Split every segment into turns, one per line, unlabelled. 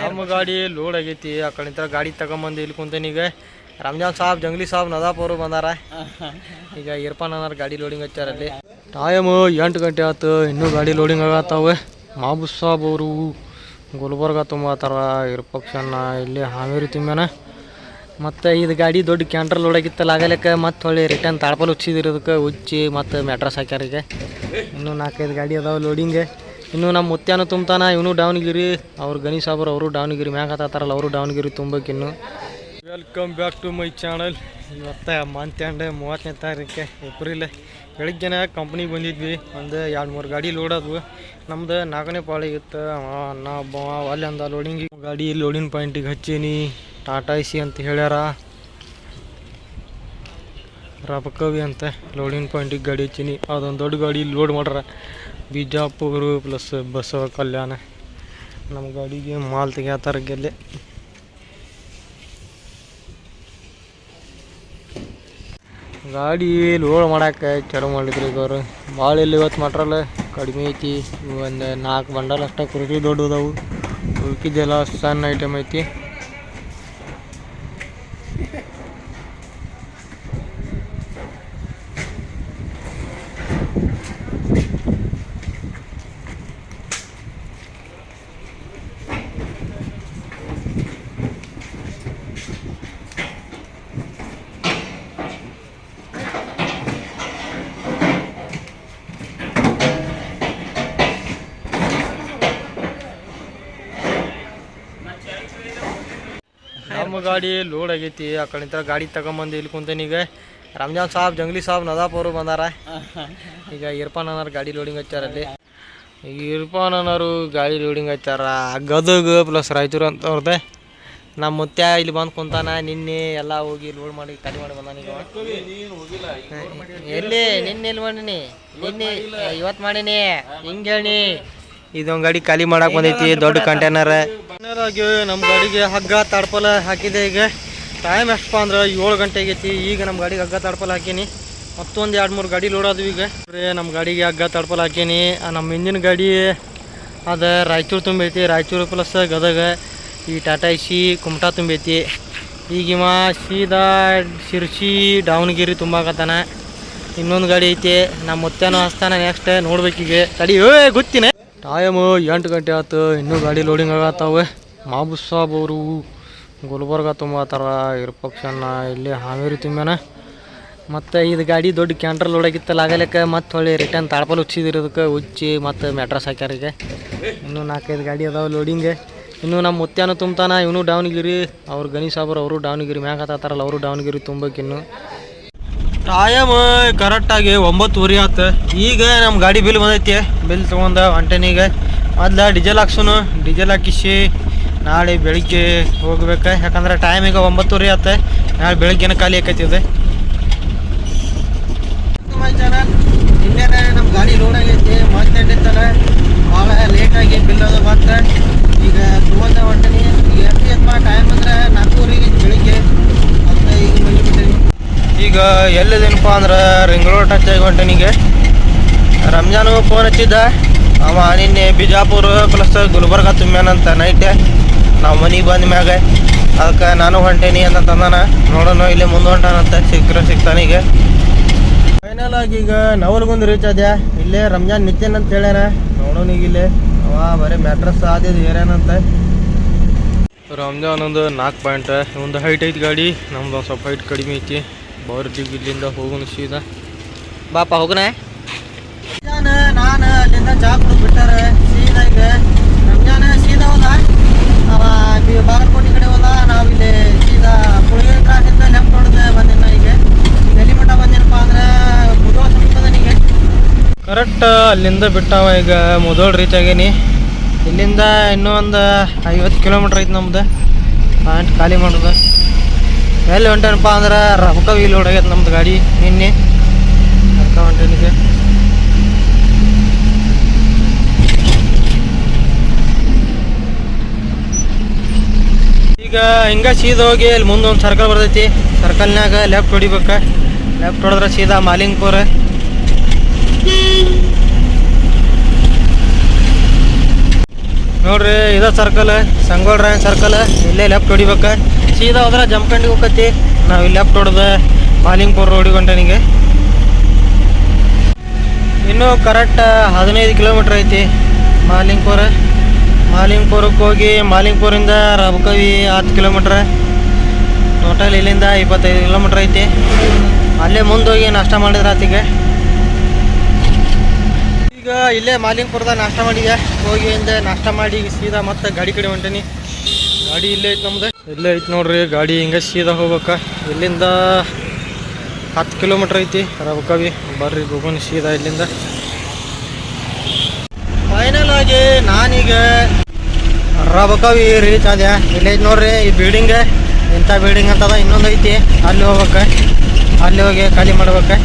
ನಮ್ಮ ಗಾಡಿ ಲೋಡ್ ಆಗೈತಿ. ಆ ಕಡೆ ಗಾಡಿ ತಗೊಂಬಂದು ಇಲ್ಲಿ ಕುಂತೇನಿ ಈಗ. ರಂಜಾನ್ ಸಾಬ್, ಜಂಗ್ಲಿ ಸಾಬ್ ನದಾಪ್ ಅವರು ಬಂದಾರ. ಈಗ ಇರ್ಪಾನ್ ಅನ್ನಾರ ಗಾಡಿ ಲೋಡಿಂಗ್ ಹಚ್ಚಾರ ಅಲ್ಲಿ. ಟೈಮ್ ಎಂಟು ಗಂಟೆ ಆಯ್ತು ಇನ್ನೂ ಗಾಡಿ ಲೋಡಿಂಗ್ ಆಗತ್ತಾವೆ. ಮಾಬು ಸಾಬ್ ಅವರು ಗುಲ್ಬರ್ಗ ತುಂಬತ್ತಾರ ಇರ್ಪಕ್ಷನ್ನ ಇಲ್ಲಿ ಹಾವೇರಿ ತುಂಬ್ಯಾನ. ಮತ್ತು ಇದು ಗಾಡಿ ದೊಡ್ಡ ಕ್ಯಾಂಟ್ರ್ ಲೋಡ್ ಆಗಿತ್ತಲ್ಲ, ಆಗಲಿಕ್ಕ ಮತ್ತೆ ಹೊಳ್ಳಿ ರಿಟರ್ನ್ ತಾಳ್ಪಲ್ ಹುಚ್ಚಿದಿರೋದಕ್ಕೆ ಉಚ್ಚಿ ಮತ್ತು ಮ್ಯಾಟ್ರಸ್ ಹಾಕ್ಯಾರ ಈಗ. ಇನ್ನೂ ನಾಲ್ಕೈದು ಗಾಡಿ ಅದಾವೆ ಲೋಡಿಂಗ್ ಇನ್ನು ನಮ್ಮ ಮುತ್ಯಾನು ತುಂಬ್ತಾನ, ಇವನು ಡಾವಣಗಿರಿ ಅವ್ರು ಗಣೇಶ್ ಸಾಬ್ರು ಅವರು ಡಾವಣಗಿರಿ ಮ್ಯಾಗ ಹತ್ತಾರಲ್ಲ ಅವರು Davangere ತುಂಬಕ್ಕಿನ್ನು welcome back to my channel ಇವತ್ತ ಮಂತ್ ಎಂಡ್ ಮೂವತ್ತನೇ ತಾರೀಕೆ ಏಪ್ರಿಲ್. ಬೆಳಿಗ್ಗೆನೆ ಕಂಪ್ನಿಗೆ ಬಂದಿದ್ವಿ. ಒಂದು ಎರಡು ಮೂರು ಗಾಡಿ ಲೋಡ್ ಅದು ನಮ್ದು ನಾಲ್ಕನೇ ಪಾಳಿಗಿತ್ತು ನಾ ಒಬ್ಬ ಅಲ್ಲಿ ಅಂದ ಲೋಡಿಂಗ್ ಗಾಡಿ ಲೋಡಿಂಗ್ ಪಾಯಿಂಟಿಗೆ ಹಚ್ಚೀನಿ. ಟಾಟಾ ಸಿ ಅಂತ ಹೇಳ್ಯಾರ. ರಬಕವಿ ಅಂತ ಲೋಡಿಂಗ್ ಪಾಯಿಂಟಿಗೆ ಗಾಡಿ ಹಚ್ಚೀನಿ. ಅದೊಂದು ದೊಡ್ಡ ಗಾಡಿ ಲೋಡ್ ಮಾಡ್ರ ಬಿಜಾಪುರ ಪ್ಲಸ್ ಬಸವ ಕಲ್ಯಾಣ. ನಮ್ಮ ಗಾಡಿಗೆ ಮಾಲ್ ತೆಗಿಯತ್ತಾರ ಗೆಲ್ಲೆ. ಗಾಡಿ ಲೋಡ್ ಮಾಡಕ್ಕೆ ಚಲೋ ಮಾಡಿದ್ರಿ ಈಗ ಅವರು ಭಾಳ ಇಲ್ಲಿ ಇವತ್ತು ಮಾಡ್ರಲ್ಲ ಕಡಿಮೆ ಐತಿ. ಒಂದು ನಾಲ್ಕು ಬಂಡಲ್ ಅಷ್ಟೇ ಕುರುಕಿ ದೊಡ್ಡದವು ಉಳ್ಕಿದ್ದೆಲ್ಲ ಸಣ್ಣ ಐಟಮ್ ಐತಿ ನಮ್ಮ ಗಾಡಿ ಲೋಡ್ ಆಗೈತಿ, ಆ ಕಡೆ ಗಾಡಿ ತಗೊಂಬಂದು ಇಲ್ಲಿ ಕುಂತೇನೆ ಈಗ. ರಂಜಾನ್ ಸಾಬ್, ಜಂಗ್ಲಿ ಸಾಬ್ ನದಾಪ್ ಅವರು ಬಂದಾರ. ಈಗ ಇರ್ಫಾನ್ ಅನ್ನೋರು ಗಾಡಿ ಲೋಡಿಂಗ್ ಹಚ್ಚಾರ ಅಲ್ಲಿ. ಇರ್ಫಾನ್ ಅನ್ನೋರು ಗಾಡಿ ಲೋಡಿಂಗ್ ಹಚ್ಚಾರ. ಗದಗ ಪ್ಲಸ್ ರಾಯಚೂರು ಅಂತ ಅವ್ರದ್ದೆ ನಮ್ಮ ಮುತ್ಯ ಇಲ್ಲಿ ಬಂದು ಕುಂತಾನ, ನಿನ್ನೆ ಎಲ್ಲ ಹೋಗಿ ಲೋಡ್ ಮಾಡಿ, ಖಾಲಿ ಮಾಡಿ ಬಂದಾನ ಈಗ. ಎಲ್ಲಿ? ನಿನ್ನೆ ಎಲ್ಲಿ ಮಾಡಿನಿ? ನಿನ್ನೆ ಇವತ್ತು ಮಾಡೀನಿ. ಹಿಂಗೆ ಹೇಳಿ ಇದೊಂದು ಗಾಡಿ ಖಾಲಿ ಮಾಡಕ್ ಬಂದೈತಿ, ದೊಡ್ಡ ಕಂಟೈನರ್ ನಮ್ಮ ಗಾಡಿಗೆ ಹಗ್ಗ ತಾಡ್ಪಲ ಹಾಕಿದೆ ಈಗ. ಟೈಮ್ ಎಷ್ಟಪ್ಪ ಅಂದ್ರೆ ಏಳು ಗಂಟೆ ಆಗೈತಿ ಈಗ ನಮ್ಮ ಗಾಡಿಗೆ ಹಗ್ಗ ತಾಡ್ಪಲ ಹಾಕೀನಿ. ಮತ್ತೊಂದು ಎರಡು ಮೂರು ಗಾಡಿ ಲೋಡ್ ಆದ್ವಿ ಈಗ. ನಮ್ಮ ಗಾಡಿಗೆ ಹಗ್ಗ ತಡ್ಪಲ ಹಾಕೀನಿ. ನಮ್ಮ ಹಿಂದಿನ ಗಾಡಿ ಅದು ರಾಯಚೂರು ತುಂಬೈತಿ. ರಾಯಚೂರು ಪ್ಲಸ್ ಗದಗ, ಈ ಟಾಟಾ ಸಿ ಕುಮಟಾ ತುಂಬೈತಿ. ಈಗ ಇವ ಸೀದಾ ಶಿರ್ಸಿ, ದಾವಣಗೆರೆ ತುಂಬಾಕತ್ತಾನ. ಇನ್ನೊಂದು ಗಾಡಿ ಐತಿ. ನಮ್ಮ ಮುತ್ಯಾನು ಹಸ್ತಾನ ನೆಕ್ಸ್ಟ್ ನೋಡ್ಬೇಕೀಗ. ತಡಿ, ಏ, ಗೊತ್ತಿನ? ಟೈಮ್ ಎಂಟು ಗಂಟೆ ಆಯ್ತು, ಇನ್ನೂ ಗಾಡಿ ಲೋಡಿಂಗ್ ಆಗತ್ತಾವೆ. ಮಾಬು ಸಾಬ್ ಅವರು ಗುಲ್ಬರ್ಗ ತುಂಬತ್ತಾರ ಇರ್ಪಕ್ಷನ್ನ ಇಲ್ಲಿ ಹಾವೇರಿ ತುಂಬ್ಯಾನ ಮತ್ತು ಇದು ಗಾಡಿ ದೊಡ್ಡ ಕ್ಯಾಂಟ್ರ್ ಲೋಡ್ ಆಗಿತ್ತಲ್ಲ, ಆಗಲಿಕ್ಕೆ ಮತ್ತೆ ಹೊಳ್ಳಿ ರಿಟರ್ನ್ ತಾಳ್ಪಲ್ ಉಚ್ಚಿದಿರೋದಕ್ಕೆ ಉಚ್ಚಿ ಮತ್ತು ಮೆಟ್ರಸ್ ಹಾಕ್ಯಾರಿಗೆ. ಇನ್ನೂ ನಾಲ್ಕೈದು ಗಾಡಿ ಅದಾವೆ ಲೋಡಿಂಗ್ ಇನ್ನು ನಮ್ಮ ಮುತ್ಯಾನು ತುಂಬ್ತಾನ, ಇವನು ಡಾವಣಗಿರಿ ಅವ್ರು ಗಣೇಶ್ ಸಾಬ್ರು, ಅವರು ಡಾವಣಗಿರಿ ಮ್ಯಾಗ ಹತ್ತಾರಲ್ಲ ಅವರು ಡಾವಣಗಿರಿ ತುಂಬಕ್ಕಿನ್ನು ಟೈಮ್ ಕರೆಕ್ಟಾಗಿ ಒಂಬತ್ತುವರೆ ಆಯ್ತು ಈಗ ನಮ್ಮ ಗಾಡಿ ಬಿಲ್ ಬಂದೈತಿ. ಬಿಲ್ ತಗೊಂಡ ಹೊಂಟೇನೀಗ ಮೊದ್ಲು ಡೀಸೆಲ್ ಹಾಕ್ಸೋನು. ಡೀಸೆಲ್ ಹಾಕಿಸಿ ನಾಳೆ ಬೆಳಿಗ್ಗೆ ಹೋಗ್ಬೇಕು. ಯಾಕಂದ್ರೆ ಟೈಮ್ ಈಗ ಒಂಬತ್ತುವರೆ ಆತ. ನಾಳೆ ಬೆಳಿಗ್ಗೆನ ಖಾಲಿ ಇದು. ಇನ್ನೇನೆ ನಮ್ಮ ಗಾಡಿ ಲೋಡ್ ಆಗೈತಿ. ಮತ್ತೆ ನಿಂತಾನೆ ಭಾಳ ಲೇಟಾಗಿ ಬಿಲ್ ಅದು ಮತ್ತೆ ಈಗ ತೊಗೊಂಡ ಹೊಂಟೇನಿ ಈಗ ಎಷ್ಟು ಎತ್ತಮ ಟೈಮ್ ಅಂದ್ರೆ ನಾಲ್ಕೂವರೆಗೆ ಬೆಳಿಗ್ಗೆ ಮತ್ತೆ ಈಗ ಮನೆ ಈಗ ಎಲ್ಲದೇನಪ್ಪ ಅಂದ್ರೆ ರಿಂಗ್ ರೋಡ್ ಟಚ್ ಆಗಿ ನಿಂಗೆ ರಂಜಾನು ಫೋನ್ ಹಚ್ಚಿದ್ದ? ಅವ ನಿನ್ನೆ ಬಿಜಾಪುರ ಪ್ಲಸ್ ಗುಲ್ಬರ್ಗ ತುಂಬ್ಯಾನಂತ ನೈಟ್ ನಾವು ಮನೆಗೆ ಬಂದ ಮ್ಯಾಗ. ಅದಕ್ಕೆ ನಾನು ಹೊಂಟೇನಿ ಅಂತ ತಂದಾನ. ನೋಡೋಣ ಇಲ್ಲೇ ಮುಂದೆ ಹೊಂಟಾನಂತ ಸಿಕ್ಕರೆ ಈಗ. ಫೈನಲ್ ಆಗಿ ಈಗ ನವಲ್ಗೊಂದು ರೀಚ್ ಆದ್ಯಾ? ಇಲ್ಲೇ ರಂಜಾನ್ ನಿತ್ಯನ್ ಅಂತ ಹೇಳ್ಯಾನ. ನೋಡೋಣ ಈಗ ಇಲ್ಲೇ. ಅವ ಬರೀ ಮ್ಯಾಟ್ರಸ್ ಆದ್ಯದ ಏರ್ಯಾನಂತ ರಂಜಾನ್ ಒಂದು ನಾಲ್ಕು ಪಾಯಿಂಟ್ ಒಂದು ಹೈಟ್ ಐತಿ ಗಾಡಿ. ನಮ್ದು ಒಂದು ಸ್ವಲ್ಪ ಹೈಟ್ ಕಡಿಮೆ ಐತಿ. ಬರ್ತೀವಿ ಇಲ್ಲಿಂದ ಹೋಗೋಣ ಸೀದಾ. ಬಾಪ ಹೋಗೋಣ ನಾನು ಅಲ್ಲಿಂದ ಚಾ ಕುಡಿದು ಬಿಟ್ಟಾರ. ಸೀದಾ ಈಗ ರಂಜಾನ ಸೀದಾ ಹೋದ? ಅವ ಬಾಗಲಕೋಟೆ ಕಡೆ ಹೋದ? ನಾವು ಇಲ್ಲಿ ಸೀದಾ ಕುಳಗೇರಿ ಕ್ರಾಸಿಂದ ಲೆಫ್ಟ್ ಹೊಡೆದು ಬಂದಿನ ಈಗ ಎಲ್ಲಿ ಮಠ ಬಂದೇನಪ್ಪ ಅಂದ್ರೆ ಮುದೋಳ ಸಮೀಪದನಿಗೆ ಕರೆಕ್ಟ್ ಅಲ್ಲಿಂದ ಬಿಟ್ಟಾವ ಈಗ ಮುದೋಳ್ ರೀಚ್ ಆಗೇನಿ. ಇಲ್ಲಿಂದ ಇನ್ನೂ ಒಂದು ಐವತ್ತು ಕಿಲೋಮೀಟ್ರ್ ಐತಿ ನಮ್ದು. ಪಾಯಿಂಟ್ ಖಾಲಿ ಮಾಡೋದು. ಎಲ್ಲಿ ಹೊಂಟೇನಪ್ಪ ಅಂದ್ರೆ ರೊಕ್ಕ ವೀಲ್ ಹೊಡಗೈತೆ ನಮ್ದು ಗಾಡಿ ನಿನ್ನೆ. ಅದಕ್ಕೆ ಹೊಂಟೇನಿಗೆ ಈಗ. ಹಿಂಗೆ ಸೀದ ಹೋಗಿ ಅಲ್ಲಿ ಮುಂದೆ ಒಂದು ಸರ್ಕಲ್ ಬರ್ತೈತಿ. ಸರ್ಕಲ್ನಾಗ ಲೆಫ್ಟ್ ಹೊಡಿಬೇಕು. ಲೆಫ್ಟ್ ಹೊಡೆದ್ರೆ ಸೀದಾ ಮಾಲಿಂಗ್ಪುರ. ನೋಡ್ರಿ, ಇದ ಸರ್ಕಲ್ ಸಂಗೋಳ ರಾಯನ್ ಸರ್ಕಲ್ ಇಲ್ಲೇ ಲೆಫ್ಟ್ ಹೊಡಿಬೇಕ. ಸೀದಾ ಹೋದ್ರೆ ಜಂಪ್ಕಂಡಿಗೆ ಹೋಗತಿ ನಾವು ಇಲ್ಲಿ ಲೆಫ್ಟ್ ಹೊಡೆದ ರೋಡ್ ರೋಡಿಗೆ ಹೊಂಟನಿಗೆ ಇನ್ನೂ ಕರೆಕ್ಟ್ ಹದಿನೈದು ಕಿಲೋಮೀಟ್ರ್ ಐತಿ ಮಾಲಿಂಗ್ಪುರ ಮಾಲಿಂಗ್ಪುರಕ್ಕೆ ಹೋಗಿ ಮಾಲಿಂಗ್ಪುರಿಂದ ರಬಕವಿ ಹತ್ತು ಕಿಲೋಮೀಟ್ರ್ ಟೋಟಲ್ ಇಲ್ಲಿಂದ ಇಪ್ಪತ್ತೈದು ಕಿಲೋಮೀಟ್ರ್ ಐತಿ. ಅಲ್ಲೇ ಮುಂದೆ ಹೋಗಿ ನಾಷ್ಟ ಮಾಡಿದ್ರೆ ಆತಿಗೆ ಈಗ. ಇಲ್ಲೇ ಮಾಲಿಂಗ್ಪುರದಾಗ ನಾಷ್ಟ ಮಾಡಿದೆ. ಹೋಗಿ ಹಿಂದೆ ನಾಷ್ಟ ಮಾಡಿ ಸೀದಾ ಮತ್ತೆ ಗಾಡಿ ಕಡೆ ಹೊಂಟೀನಿ. ಗಾಡಿ ಇಲ್ಲೇ ಐತೆ ನಮ್ದು. ಇಲ್ಲೇ ಐತೆ ನೋಡ್ರಿ, ಗಾಡಿ ಹಿಂಗೆ ಸೀದಾ ಹೋಗ್ಬೇಕ. ಇಲ್ಲಿಂದ ಹತ್ತು ಕಿಲೋಮೀಟರ್ ಐತಿ ರಬಕವಿ ಬರ್ರಿ ಹೋಗೋಣ ಸೀದಾ ಇಲ್ಲಿಂದ. ಫೈನಲ್ ಆಗಿ ನಾನೀಗ ರಬಕವಿ ರೀಚ್ ಆದ್ಯಾ ಇಲ್ಲಿ ಐತೆ ನೋಡ್ರಿ, ಈ ಬಿಲ್ಡಿಂಗ್ ಇಂಥ ಬಿಲ್ಡಿಂಗ್ ಅಂತದ, ಇನ್ನೊಂದು ಐತಿ. ಅಲ್ಲಿ ಹೋಗ್ಬೇಕು. ಅಲ್ಲಿ ಹೋಗಿ ಖಾಲಿ ಮಾಡ್ಬೇಕು.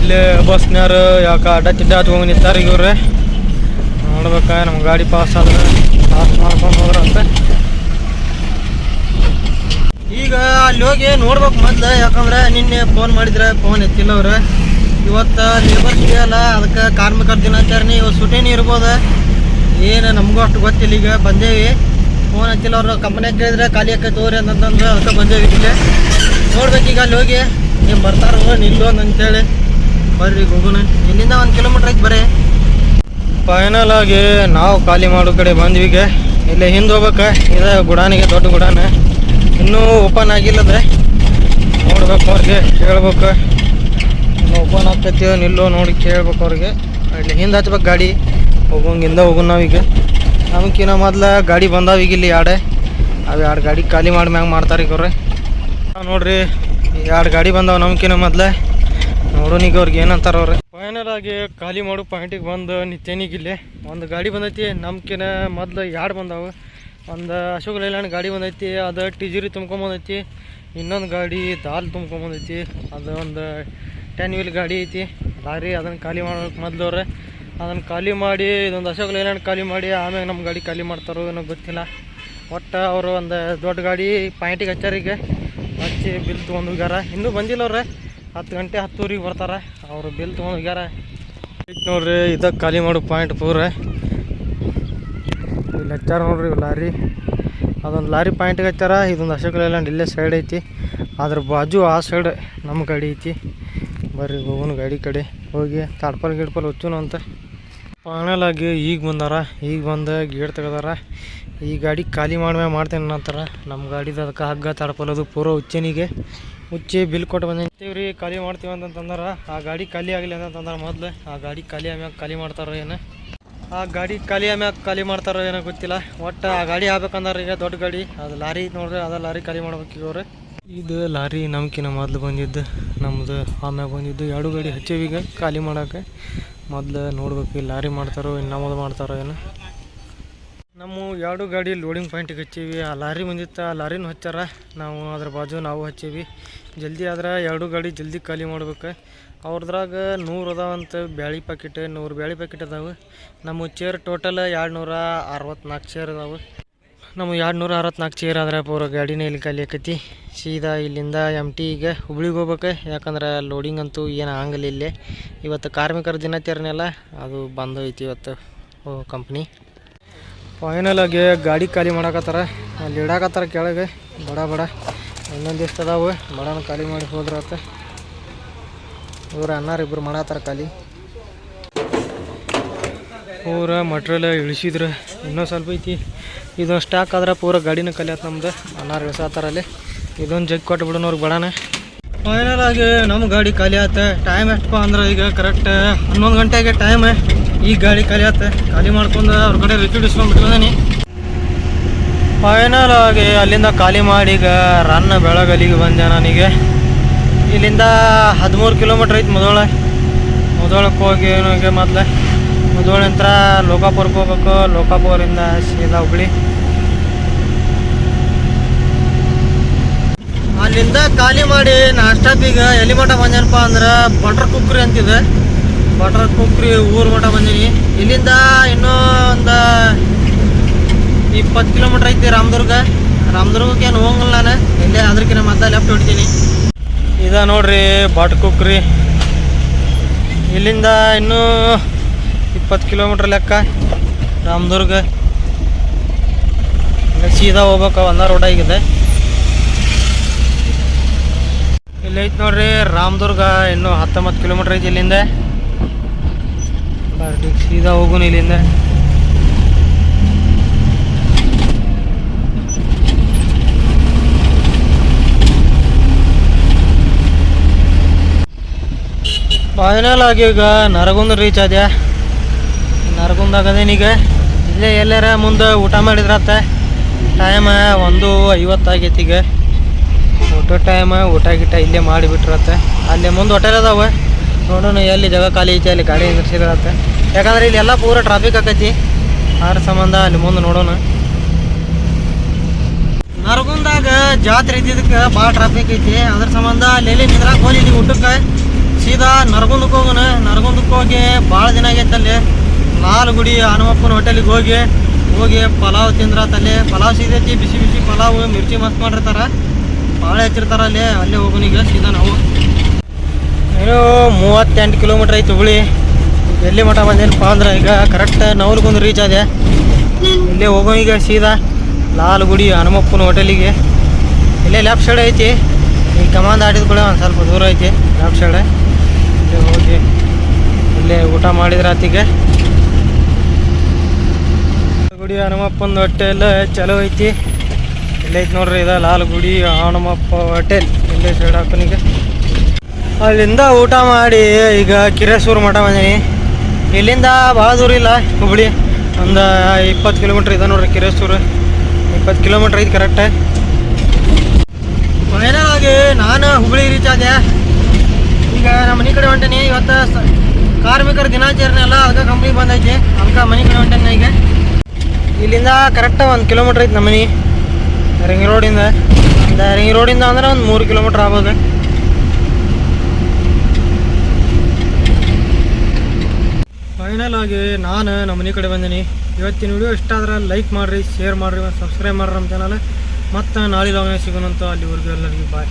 ಇಲ್ಲಿ ಬಸ್ನವ್ರು ಯಾಕೆ ಅಡ್ಡ ತಿಡ್ಡ ಹತ್ಕೊಂಡು ನಿಂತಾರ ಇವ್ರೆ. ನೋಡ್ಬೇಕ ನಮ್ಮ ಗಾಡಿ ಪಾಸ್ ಆದ್ರೆ. ಪಾಸ್ ಮಾಡ್ಕೊಂಡು ಈಗ ಅಲ್ಲಿ ಹೋಗಿ ನೋಡ್ಬೇಕು ಮೊದ್ಲು, ಯಾಕಂದ್ರೆ ನಿನ್ನೆ ಫೋನ್ ಮಾಡಿದ್ರೆ ಫೋನ್ ಎತ್ತಿಲ್ಲ ಅವ್ರು ಇವತ್ತು ಲೇಬರ್ಸ್ ಡೇ ಅಲ್ಲ, ಅದಕ್ಕೆ ಕಾರ್ಮಿಕರ ದಿನಾಚರಣೆ, ಇವತ್ತು ಸುಟೇನಿ ಇರ್ಬೋದು. ಏನು ನಮಗೂ ಅಷ್ಟು ಗೊತ್ತಿಲ್ಲ, ಈಗ ಬಂದೇವಿ. ಫೋನ್ ಹಚ್ಚಿಲ್ಲ ಅವ್ರು ಕಂಪನಿ ಕೇಳಿದ್ರೆ ಖಾಲಿ ಆಕೈತೆ ತೋರಿ ಅಂತಂದ್ರೆ ಅದಕ್ಕೆ ಬಂದೇವಿ ಇಲ್ಲೇ ನೋಡ್ಬೇಕು ಈಗ ಅಲ್ಲಿ ಹೋಗಿ, ನೀವು ಬರ್ತಾರೋ, ನಿಲ್ಲೋ ಅಂತೇಳಿ. ಬರ್ರಿ ಹೋಗೋಣ ಇಲ್ಲಿಂದ ಒಂದು ಕಿಲೋಮೀಟ್ರ್ ಆಯ್ತು ಬರೀ. ಫೈನಲ್ ಆಗಿ ನಾವು ಖಾಲಿ ಮಾಡೋ ಕಡೆ ಬಂದ್ವಿ ಈಗ ಇಲ್ಲೇ ಹಿಂದೆ ಹೋಗ್ಬೇಕು. ಇದೆ ಗುಡಾನಿಗೆ ದೊಡ್ಡ ಗುಡಾನ ಇನ್ನೂ ಓಪನ್ ಆಗಿಲ್ಲದ್ರೆ ನೋಡ್ಬೇಕು ಅವ್ರಿಗೆ, ಕೇಳ್ಬೇಕು. ಇನ್ನು ಓಪನ್ ಆಗ್ತೈತಿ ನಿಲ್ಲೋ ನೋಡಿ ಕೇಳ್ಬೇಕು ಅವ್ರಿಗೆ. ಇಲ್ಲಿ ಹಿಂದೆ ಹಚ್ಬೇಕು ಗಾಡಿ. ಹೋಗೋಂಗಿಂದ ಹೋಗೋಣ ನಾವೀಗ ನಮಗಿನ್ನ ಮೊದ್ಲು ಗಾಡಿ ಬಂದಾವೀಗ ಇಲ್ಲಿ ಎರಡೇ ಅವು ಎರಡು ಗಾಡಿ ಖಾಲಿ ಮಾಡಿ ಮ್ಯಾಗ ಮಾಡ್ತಾರೆ ಈಗ ಅವ್ರೆ. ನೋಡ್ರಿ ಎರಡು ಗಾಡಿ ಬಂದಾವ ನಮ್ಕಿನ್ನ ಮೊದ್ಲು. ನೋಡೋಣ ಈಗ ಅವ್ರಿಗೆ ಏನಂತಾರೆ ಅವ್ರೆ. ಫೈನಲ್ ಆಗಿ ಖಾಲಿ ಮಾಡೋ ಪಾಯಿಂಟಿಗೆ ಬಂದು ನಿತ್ಯನಿಗೆ ಇಲ್ಲಿ ಒಂದು ಗಾಡಿ ಬಂದೈತಿ ನಮ್ಕಿನ ಮೊದಲು ಎರಡು ಬಂದಾವು. ಒಂದು ಅಶೋಕ್ ಲೈಲ್ಯಾಂಡ್ ಗಾಡಿ ಬಂದೈತಿ, ಅದು ಟಿಜಿರಿ ತುಂಬ್ಕೊಂಬಂದೈತಿ ಇನ್ನೊಂದು ಗಾಡಿ ದಾಲ್ ತುಂಬ್ಕೊಂಬಂದೈತಿ ಅದು ಒಂದು ಟೆನ್ ವೀಲ್ ಗಾಡಿ ಐತಿ. ಲಾರಿ ಅದನ್ನು ಖಾಲಿ ಮಾಡೋಕೆ ಮೊದ್ಲು ಅವ್ರೆ. ಅದನ್ನು ಖಾಲಿ ಮಾಡಿ, ಇದೊಂದು ಅಶೋಕ್ ಲೈಲ್ಯಾಂಡ್ ಖಾಲಿ ಮಾಡಿ ಆಮೇಲೆ ನಮ್ಮ ಗಾಡಿ ಖಾಲಿ ಮಾಡ್ತಾರೋ ಏನೋ ಗೊತ್ತಿಲ್ಲ. ಒಟ್ಟು ಅವರು ಒಂದು ದೊಡ್ಡ ಗಾಡಿ ಪಾಯಿಂಟಿಗೆ ಹಚ್ಚಾರ ಈಗ. ಹಚ್ಚಿ ಬಿಲ್ ತೊಗೊಂಡು ಹೋಗ್ಯಾರ. ಇನ್ನೂ ಬಂದಿಲ್ಲ ಅವ್ರೆ. ಹತ್ತು ಗಂಟೆ ಹತ್ತೂರಿಗೆ ಬರ್ತಾರೆ. ಅವರು ಬಿಲ್ ತೊಗೊಂಡು ಹೋಗ್ಯಾರ. ನೋಡ್ರಿ, ಇದ ಖಾಲಿ ಮಾಡೋ ಪಾಯಿಂಟ್ ಪೂರ. ಇಲ್ಲಿ ಹಚ್ಚಾರ ನೋಡ್ರಿ ಲಾರಿ. ಅದೊಂದು ಲಾರಿ ಪಾಯಿಂಟ್ಗೆ ಹಚ್ಚಾರ ಇದೊಂದು ಅಶೋಕ ಲೈಲ್ಯಾಂಡ್ ಇಲ್ಲೇ ಸೈಡ್ ಐತಿ. ಅದ್ರ ಬಾಜು ಆ ಸೈಡ್ ನಮ್ಮ ಗಾಡಿ ಐತಿ. ಬರ್ರಿ ಹೋಗೋನ್ ಗಾಡಿ ಕಡೆ ಹೋಗಿ, ತಾಡ್ಪಲ್ ಗಿಡ್ಪಲ್ ಹೊಚ್ಚುನು ಅಂತ. ಫೈನಲ್ ಆಗಿ ಈಗ ಬಂದಾರ. ಈಗ ಬಂದ ಗೇಟ್ ತೆಗದಾರ. ಈ ಗಾಡಿ ಖಾಲಿ ಮಾಡ್ಮೆ ಮಾಡ್ತೇನೆ ನಂತರ ನಮ್ಮ ಗಾಡಿದು ಅದಕ್ಕೆ ಹಗ್ಗ ತಡಪಲ್ಲೋದು ಪೂರ ಉಚ್ಚನಿಗೆ ಉಚ್ಚಿ ಬಿಲ್ ಕೊಟ್ಟು ಬಂದಿರ್ತೀವಿ ರೀ, ಖಾಲಿ ಮಾಡ್ತೀವಿ ಅಂತಂದ್ರೆ ಆ ಗಾಡಿ ಖಾಲಿ ಆಗಲಿ ಅಂತಂದ್ರೆ ಮೊದಲು. ಆ ಗಾಡಿ ಖಾಲಿ ಆಮ್ಯಾಗ ಖಾಲಿ ಮಾಡ್ತಾರೋ ಏನು. ಆ ಗಾಡಿ ಖಾಲಿ ಆಮ್ಯಾಗ ಖಾಲಿ ಮಾಡ್ತಾರೋ ಏನೋ ಗೊತ್ತಿಲ್ಲ. ಒಟ್ಟು ಆ ಗಾಡಿ ಆಗ್ಬೇಕಂದ್ರೆ ಈಗ ದೊಡ್ಡ ಗಾಡಿ. ಅದು ಲಾರಿ ನೋಡ್ರಿ, ಅದ ಲಾರಿ ಖಾಲಿ ಮಾಡ್ಬೇಕು ಇವರು ಇದು ಲಾರಿ ನಮ್ಕಿನ ಮೊದಲು ಬಂದಿದ್ದು ನಮ್ಮದು ಆಮ್ಯಾಗ ಬಂದಿದ್ದು ಎರಡು ಗಾಡಿ ಹಚ್ಚೀವಿ ಈಗ ಖಾಲಿ ಮಾಡೋಕೆ ಮೊದಲು ನೋಡ್ಬೇಕು ಲಾರಿ ಮಾಡ್ತಾರೋ, ಇನ್ನು ನಮ್ಮದು ಮಾಡ್ತಾರೋ ಏನು. ನಮ್ಮ ಎರಡು ಗಾಡಿ ಲೋಡಿಂಗ್ ಪಾಯಿಂಟಿಗೆ ಹಚ್ಚೀವಿ. ಆ ಲಾರಿ ಬಂದಿತ್ತು, ಆ ಲಾರಿನೂ ಹಚ್ಚಾರ. ನಾವು ಅದ್ರ ಬಾಜು ನಾವು ಹಚ್ಚೀವಿ. ಜಲ್ದಿ ಆದ್ರೆ ಎರಡು ಗಾಡಿ ಜಲ್ದಿ ಖಾಲಿ ಮಾಡ್ಬೇಕು. ಅವ್ರದ್ರಾಗ ನೂರು ಅದಾವಂತ ಬ್ಯಾಳಿ ಪ್ಯಾಕೆಟ್ ನೂರು ಬ್ಯಾಳಿ ಪ್ಯಾಕೆಟ್ ಅದಾವೆ. ನಮ್ಮ ಚೇರ್ ಟೋಟಲ್ ಎರಡು ನೂರ ಅರವತ್ತ್ನಾಲ್ಕು ಚೇರ್ ಅದಾವೆ. ನಮ್ಮ ಎರಡು ನೂರ ಅರವತ್ತ್ನಾಲ್ಕು ಚೇರ್ ಆದ್ರೆ ಪೂರ ಗಾಡಿನೇ ಇಲ್ಲಿ ಖಾಲಿ ಆಕೈತಿ. ಸೀದಾ ಇಲ್ಲಿಂದ ಎಂ ಟಿ ಈಗ ಹುಬ್ಳಿಗೆ ಹೋಗ್ಬೇಕು. ಯಾಕಂದ್ರೆ ಲೋಡಿಂಗ್ ಅಂತೂ ಏನು ಆಗಲ್ಲ ಇಲ್ಲಿ. ಇವತ್ತು ಕಾರ್ಮಿಕರ ದಿನಾಚರಣೆ ಅದು ಬಂದೋಯ್ತು ಇವತ್ತು ಕಂಪ್ನಿ ಫೈನಲ್ ಆಗಿ ಗಾಡಿ ಖಾಲಿ ಮಾಡಕತ್ತಾರ. ಅಲ್ಲಿ ಇಡಾಕತ್ತಾರ ಕೆಳಗೆ. ಬಡ ಬಡ. ಇನ್ನೊಂದಿಷ್ಟು ಅದಾವು? ಬಡನ ಖಾಲಿ ಮಾಡಿ ಹೋದ್ರತ್ತ ಇವ್ರು ಅನ್ನಾರ ಇಬ್ರು ಮಾಡತ್ತಾರ ಖಾಲಿ. ಪೂರ ಮಟ್ರಿಯಲ್ ಇಳಿಸಿದ್ರೆ. ಇನ್ನೂ ಸ್ವಲ್ಪ ಐತಿ. ಇದೊಂದು ಸ್ಟಾಕ್ ಆದ್ರೆ ಪೂರ ಗಾಡಿನ ಆಯ್ತು ನಮ್ದು. ಅನ್ನಾರು ಇಳಿಸತ್ತಾರ ಅಲ್ಲಿ. ಇದೊಂದು ಜಗ್ ಕೊಟ್ಟು ಬಿಡೋಣ ಅವ್ರಿಗೆ ಬಡಾನ. ಫೈನಲ್ ಆಗಿ ನಮ್ಮ ಗಾಡಿ ಖಾಲಿ ಆತ. ಟೈಮ್ ಎಷ್ಟಪ್ಪ ಅಂದ್ರೆ ಈಗ ಕರೆಕ್ಟ್ ಹನ್ನೊಂದು ಗಂಟೆಗೆ ಟೈಮ್ ಈಗ ಗಾಡಿ ಖಾಲಿ ಆತ. ಖಾಲಿ ಮಾಡ್ಕೊಂಡು ಅವ್ರ ಕಡೆ ರಿಪೀಟ್ ಇಸ್ಕೊಂಡ್ಬಿಟ್ಟಿದ್ದೀನಿ ಫೈನಲ್ ಆಗಿ ಅಲ್ಲಿಂದ ಖಾಲಿ ಮಾಡಿ ಈಗ ರನ್ ಬೆಳಗಲಿಗೆ ಬಂದೆ ನನಗೆ. ಇಲ್ಲಿಂದ ಹದಿಮೂರು ಕಿಲೋಮೀಟ್ರ್ ಐತೆ ಮುದೋಳ. ಮುದೋಳಕ್ಕೆ ಹೋಗಿ ನನಗೆ ಮೊದಲು. ನಂತರ ಲೋಕಾಪುರಕ್ಕೆ ಹೋಗ್ಬೇಕು. ಲೋಕಾಪುರಿಂದ ಸೀದಾ ಹುಬ್ಳಿ. ಅಲ್ಲಿಂದ ಖಾಲಿ ಮಾಡಿ ನಾಷ್ಟಾಪ್ ಈಗ ಎಲ್ಲಿ ಮಠ ಬಂದೇನಪ್ಪ ಅಂದ್ರೆ ಬಟ್ರ್ ಕುಕ್ರಿ ಅಂತಿದೆ. ಬಟ್ರ್ ಕುಕ್ರಿ ಊರು ಮಠ ಬಂದೀನಿ. ಇಲ್ಲಿಂದ ಇನ್ನೂ ಒಂದು ಇಪ್ಪತ್ತು ಕಿಲೋಮೀಟ್ರ್ ಐತಿ ರಾಮದುರ್ಗ. ರಾಮದುರ್ಗಕ್ಕೆ ಏನು ಹೋಗಲ್ಲ ನಾನು. ಇಲ್ಲೇ ಅದಕ್ಕಿಂತ ಮತ್ತೆ ಲೆಫ್ಟ್ ಹೊಡಿತೀನಿ. ಇದ ನೋಡ್ರಿ ಬಾಟ್ ಕುಕ್ರಿ. ಇಲ್ಲಿಂದ ಇನ್ನೂ ಇಪ್ಪತ್ತು ಕಿಲೋಮೀಟ್ರ್ ಲೆಕ್ಕ ರಾಮದುರ್ಗ. ಸೀದಾ ಹೋಗ್ಬೇಕು, ಒಂದ ರೋಡ್ ಆಗಿದೆ. ಇಲ್ಲಿ ಐತೆ ನೋಡ್ರಿ ರಾಮದುರ್ಗ, ಇನ್ನು ಹತ್ತೊಂಬತ್ತು ಕಿಲೋಮೀಟ್ರ್ ಐತಿ ಇಲ್ಲಿಂದ. ಬರ್ರಿ ಸೀದಾ ಹೋಗುನು ಇಲ್ಲಿಂದ. ಫೈನಲ್ ಆಗಿ ಈಗ ನರಗುಂದ ರೀಚ್ ಆದ್ಯಾ? ನರಗುಂದ ಆಗದೇನೀಗ ಇಲ್ಲೇ ಎಲ್ಲಾರ ಮುಂದೆ ಊಟ ಮಾಡಿದ್ರತ್ತ ಟೈಮ ಒಂದು ಐವತ್ತಾಗೈತಿ ಈಗ. ಊಟ ಟೈಮ್ ಊಟ ಗಿಟ ಇಲ್ಲೇ ಮಾಡಿಬಿಟ್ರತ್ತೆ ಅಲ್ಲೇ ಮುಂದೆ ಹೋಟೆಲ್ ಅದಾವೆ. ನೋಡೋಣ ಎಲ್ಲಿ ಜಾಗ ಖಾಲಿ ಐತೆ, ಅಲ್ಲಿ ಗಾಡಿ ನಿಲ್ಸಿದ್ರತ್ತ ಯಾಕಂದ್ರೆ ಇಲ್ಲಿ ಎಲ್ಲ ಪೂರ ಟ್ರಾಫಿಕ್ ಆಕೈತಿ. ಅದ್ರ ಸಂಬಂಧ ಅಲ್ಲಿ ಮುಂದೆ ನೋಡೋಣ. ನರಗುಂದಾಗ ಜಾತ್ರೆ ಇದ್ದಿದ್ದಕ್ಕೆ ಭಾಳ ಟ್ರಾಫಿಕ್ ಐತಿ. ಅದ್ರ ಸಂಬಂಧ ಅಲ್ಲಿ ನಿದ್ರಾಗ ಹೋಗಿ ಹೋಗಿದ್ವಿ ಊಟಕ್ಕೆ. ಸೀದಾ ನರಗುಂದಕ್ಕೆ ಹೋಗೋಣ. ನರಗುಂದಕ್ಕೆ ಹೋಗಿ ಭಾಳ ದಿನ ಆಗೈತೆ ಅಲ್ಲಿ. ನಾಲ್ಗುಡಿ ಹನುಮಪ್ಪನ ಹೋಟೆಲಿಗೆ ಹೋಗಿ ಹೋಗಿ ಪಲಾವ್ ತಿಂದ್ರಾತಲ್ಲಿ ಪಲಾವ್ ಸಿಗೈತಿ ಬಿಸಿ ಬಿಸಿ ಪಲಾವ್, ಮಿರ್ಚಿ ಮಸ್ತ್ ಮಾಡಿರ್ತಾರ. ಭಾಳ ಹೆಚ್ಚಿರ್ತಾರ ಅಲ್ಲಿ. ಅಲ್ಲೇ ಈಗ, ಸೀದಾ ನಾವು. ಏನು ಮೂವತ್ತೆಂಟು ಕಿಲೋಮೀಟ್ರ್ ಐತಿ ಹುಬ್ಳಿ. ಎಲ್ಲಿ ಮಠ ಬಂದೇನಪ್ಪ ಅಂದ್ರೆ ಈಗ ಕರೆಕ್ಟ್ ನವಲ್ಗೊಂದು ರೀಚ್ ಆದೆ. ಇಲ್ಲೇ ಹೋಗೋ ಈಗ ಸೀದಾ ಲಾಲ್ ಗುಡಿ ಹನುಮಪ್ಪನ ಹೋಟೆಲಿಗೆ ಇಲ್ಲೇ ಲೆಫ್ಟ್ ಸೈಡ್ ಐತಿ. ಈ ಕಮಾಂದ್ ಆಡಿದ ಕೂಡ ಒಂದು ಸ್ವಲ್ಪ ದೂರ ಐತಿ ಲೆಫ್ಟ್ ಸೈಡ್ ಇಲ್ಲೇ ಹೋಗಿ ಇಲ್ಲೇ ಊಟ ಮಾಡಿದ್ರೆ ಆತಿಗೆ ಗುಡಿ ಹನುಮಪ್ಪನ ಹೋಟೆಲ್ ಚಲೋ ಐತಿ. ಇಲ್ಲೈತಿ ನೋಡ್ರಿ ಇದ ಲಾಲ್ ಗುಡಿ ಹನುಮಪ್ಪ ಹೋಟೆಲ್ ಇಲ್ಲೇ ಸೈಡ್ ಹಾಕೋನಿಗೆ ಅಲ್ಲಿಂದ ಊಟ ಮಾಡಿ ಈಗ ಕಿರೇಶ್ವರ ಮಠ ಬಂದೀನಿ. ಇಲ್ಲಿಂದ ಭಾಳ ದೂರ ಇಲ್ಲ, ಹುಬ್ಳಿ. ಒಂದು ಇಪ್ಪತ್ತು ಕಿಲೋಮೀಟ್ರ್ ಇದೆ ನೋಡ್ರಿ ಕಿರೇಶ್ವರ ಇಪ್ಪತ್ತು ಕಿಲೋಮೀಟ್ರ್ ಐತಿ ಕರೆಕ್ಟ್ ಆಗಿ ನಾನು ಹುಬ್ಳಿ ರೀಚ್ ಆದೆ. ಈಗ ನಮ್ಮ ಮನೆ ಕಡೆ ಹೊಂಟೇನಿ. ಇವತ್ತು ಕಾರ್ಮಿಕರ ದಿನಾಚರಣೆ ಅಲ್ಲ ಅದಕ್ಕೆ ಕಂಪ್ನಿ ಬಂದೈತಿ. ಅದಕ್ಕೆ ಮನೆ ಕಡೆ ಹೊಂಟೇನಿ ಈಗ. ಇಲ್ಲಿಂದ ಕರೆಕ್ಟ್ ಒಂದು ಕಿಲೋಮೀಟ್ರ್ ಐತಿ ನಮ್ಮ ಮನೆ. ರಿಂಗ್ ರೋಡಿಂದ ರಿಂಗ್ ರೋಡಿಂದ ಅಂದ್ರೆ ಒಂದು ಮೂರು ಕಿಲೋಮೀಟ್ರ್ ಆಗ್ಬೋದು. ಫೈನಲ್ ನಾನು ನಮ್ಮ ಮನೆ ಕಡೆ ಬಂದೀನಿ. ಇವತ್ತಿನ ವಿಡಿಯೋ ಇಷ್ಟ ಆದ್ರೆ ಲೈಕ್ ಮಾಡಿರಿ ಶೇರ್ ಮಾಡಿರಿ ಮತ್ತು ಸಬ್ಸ್ಕ್ರೈಬ್ ಮಾಡ್ರಿ ನಮ್ಮ ಚಾನಲ್ ಮತ್ತು ನಾಳೆ ಲಾಗ ಸಿಗೋಣಂತ ಅಲ್ಲಿವರೆಗೂ ಎಲ್ಲರಿಗೂ ಬಾಯ್